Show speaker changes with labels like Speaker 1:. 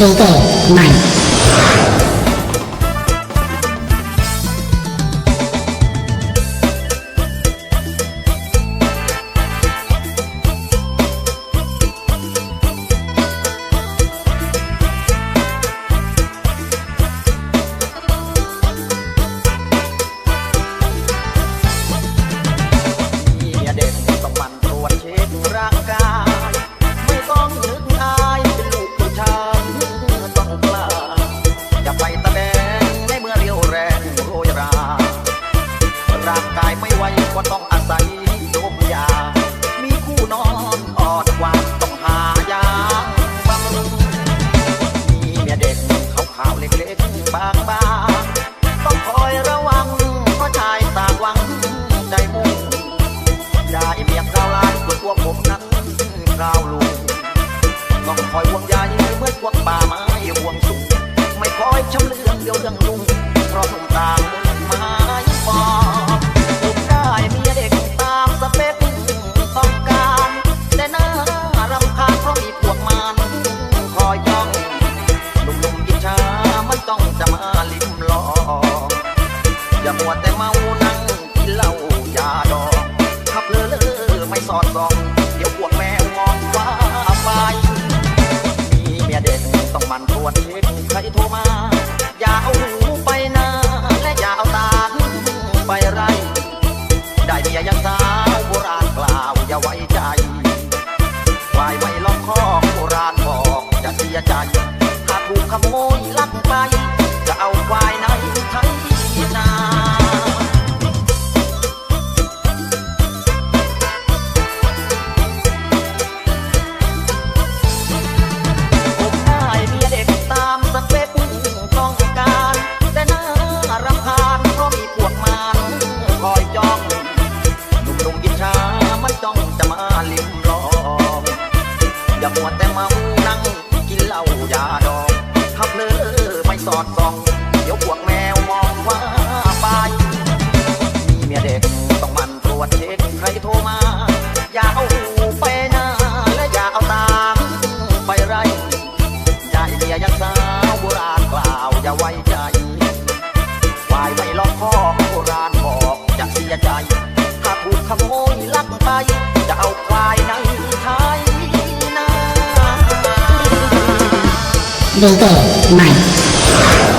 Speaker 1: ดีเเล็
Speaker 2: กๆบางบางๆต้องคอยระวังเพราะชายต่างหวังใจมุ่งได้เมียกเราวลายส่วนตัวผมนั้นกราวลุงต้องคอยห่วงใยเมื่อพวกป่าไม้ห่วงสุงไม่คอยชำเลืองเดียวเรื่องลุงเพราะผมต่างมุ่ง แต่เมานั่งกินเหล้ายาดองขับเลอเลอไม่สอดส่อง เดี๋ยวพวกแม่งองว่าไปมีเมียเด็กต้องมันตรวจเช็คใครโทรมา อย่าเอาหูไปหน้าและอย่าเอาตาไปไร ได้เมียยังสาวโบราณกล่าวอย่าไว้ใจควายไม่ล้อมคอกโบราณบอกจะเสียใจหากถูกขโมย มัวแต่เมานั่ง กินเหล้ายาดองขับเลอไม่สอดส่อง เดี๋ยวพวกแมวมองว่าไป มีเมียเด็กต้องมันตรวจเช็คใครโทรมา อย่าเอาหูไปหน้า และอย่าเอาตาไปไรอย่าให้เมียยังสาวโบราณกล่าวอย่าไว้ใจวายไม่ล็อกคอโบราณบอกจะเสียใจ ถ้าถูกขโมยลักไปจะเอา นา
Speaker 1: ดีเจใหม่